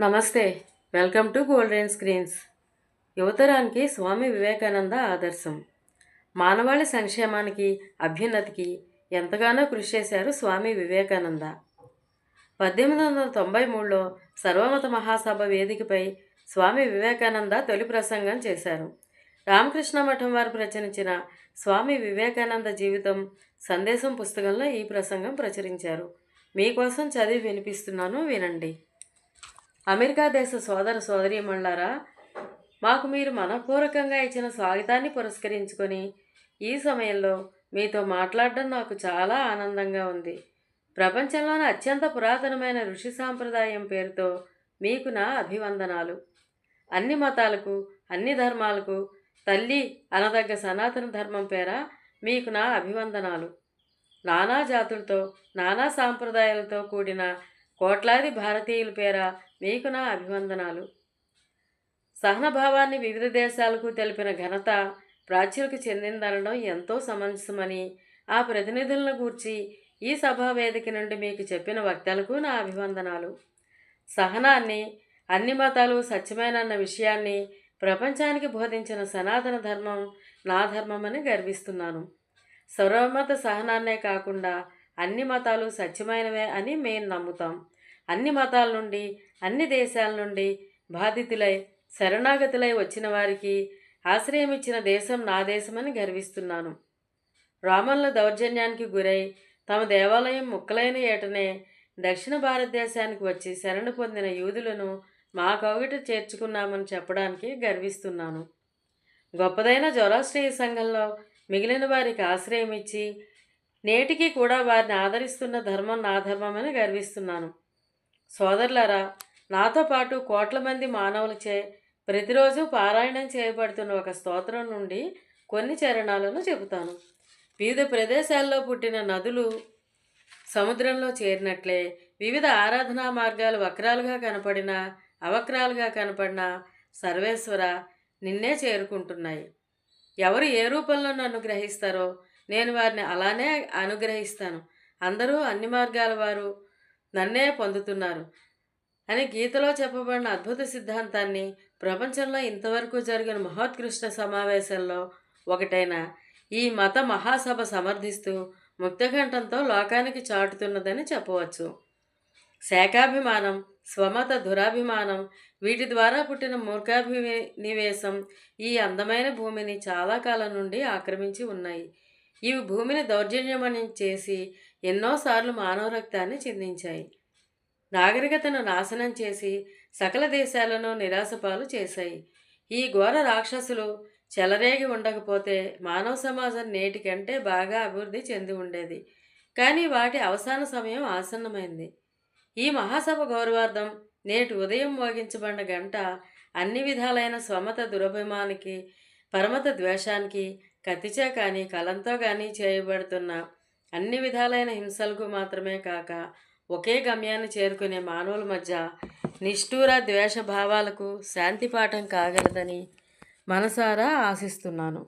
నమస్తే welcome to golden screens. యువతరానికి స్వామి వివేకానంద ఆదర్శం. మానవాళి సంక్షేమానికి అభ్యున్నతికి ఎంతగానో కృషి చేశారు స్వామి వివేకానంద. పద్దెనిమిది వందల తొంభై మూడులో సర్వమత మహాసభ వేదికపై స్వామి వివేకానంద తొలి ప్రసంగం చేశారు. రామకృష్ణ మఠం వారు ప్రచురించిన స్వామి వివేకానంద జీవితం సందేశం పుస్తకంలో ఈ ప్రసంగం ప్రచురించారు. మీకోసం చదివి వినిపిస్తున్నాను వినండి. అమెరికా దేశ సోదర సోదరీమణులారా మాకు మీరు మనపూర్వకంగా ఇచ్చిన స్వాగతాన్ని పురస్కరించుకొని ఈ సమయంలో మీతో మాట్లాడడం నాకు చాలా ఆనందంగా ఉంది. ప్రపంచంలోని అత్యంత పురాతనమైన ఋషి సాంప్రదాయం పేరుతో మీకు నా అభివందనాలు. అన్ని మతాలకు అన్ని ధర్మాలకు తల్లి అనదగ్గ సనాతన ధర్మం పేర మీకు నా అభివందనాలు. నానా జాతులతో నానా సాంప్రదాయాలతో కూడిన కోట్లాది భారతీయుల పేర మీకు నా అభివందనాలు. సహనభావాన్ని వివిధ దేశాలకు తెలిపిన ఘనత ప్రాచ్యులకు చెందిందనడం ఎంతో సమంజసమని ఆ ప్రతినిధులను గూర్చి ఈ సభా వేదిక నుండి మీకు చెప్పిన వక్తలకు నా అభివందనాలు. సహనాన్ని అన్ని మతాలు సత్యమేనన్న విషయాన్ని ప్రపంచానికి బోధించిన సనాతన ధర్మం నా ధర్మమని గర్విస్తున్నాను. సర్వమత సహనాన్నే కాకుండా అన్ని మతాలు సత్యమైనవే అని మేము నమ్ముతాం. అన్ని మతాల నుండి అన్ని దేశాల నుండి బాధితులై శరణాగతులై వచ్చిన వారికి ఆశ్రయం ఇచ్చిన దేశం నా దేశమని గర్విస్తున్నాను. రామన్ల దౌర్జన్యానికి గురై తమ దేవాలయం ముక్కలైన ఏటనే దక్షిణ భారతదేశానికి వచ్చి శరణు పొందిన యూదులను మా కౌగిట చేర్చుకున్నామని చెప్పడానికి గర్విస్తున్నాను. గొప్పదైన జొరాస్ట్రీయ సంఘంలో మిగిలిన వారికి ఆశ్రయం ఇచ్చి నేటికి కూడా వారిని ఆదరిస్తున్న ధర్మం నా ధర్మమని గర్విస్తున్నాను. సోదరులారా నాతో పాటు కోట్ల మంది మానవులచే ప్రతిరోజు పారాయణం చేయబడుతున్న ఒక స్తోత్రం నుండి కొన్ని చరణాలను చెబుతాను. వివిధ ప్రదేశాల్లో పుట్టిన నదులు సముద్రంలో చేరినట్లే వివిధ ఆరాధనా మార్గాలు వక్రాలుగా కనపడిన అవక్రాలుగా కనపడిన సర్వేశ్వర నిన్నే చేరుకుంటున్నాయి. ఎవరు ఏ రూపంలో నన్ను గ్రహిస్తారో నేను వారిని అలానే అనుగ్రహిస్తాను. అందరూ అన్ని మార్గాల వారు నన్నే పొందుతున్నారు. అని గీతలో చెప్పబడిన అద్భుత సిద్ధాంతాన్ని ప్రపంచంలో ఇంతవరకు జరిగిన మహోత్కృష్ట సమావేశంలో ఒకటైన ఈ మత మహాసభ సమర్థిస్తూ ముక్తకంఠంతో లోకానికి చాటుతున్నదని చెప్పవచ్చు. శాఖాభిమానం స్వమత దురాభిమానం వీటి ద్వారా పుట్టిన మూర్ఖాభినివేశం ఈ అందమైన భూమిని చాలా కాలం నుండి ఆక్రమించి ఉన్నాయి. ఇవి భూమిని దౌర్జన్యమని చేసి ఎన్నోసార్లు మానవ రక్తాన్ని చిందించాయి. నాగరికతను నాశనం చేసి సకల దేశాలను నిరాశపాలు చేశాయి. ఈ ఘోర రాక్షసులు చెలరేగి ఉండకపోతే మానవ సమాజం నేటికంటే బాగా అభివృద్ధి చెంది ఉండేది. కానీ వాటి అవసాన సమయం ఆసన్నమైంది. ఈ మహాసభ గౌరవార్థం నేటి ఉదయం మోగించబడిన గంట అన్ని విధాలైన స్వమత దురభిమానికి పరమత ద్వేషానికి కత్తిచే కానీ కలంతో కానీ చేయబడుతున్న అన్ని విధాలైన హింసలకు మాత్రమే కాక ఒకే గమ్యాన్ని చేరుకునే మానవుల మధ్య నిష్ఠూర ద్వేష భావాలకు శాంతి పాఠం కాగలదని మనసారా ఆశిస్తున్నాను.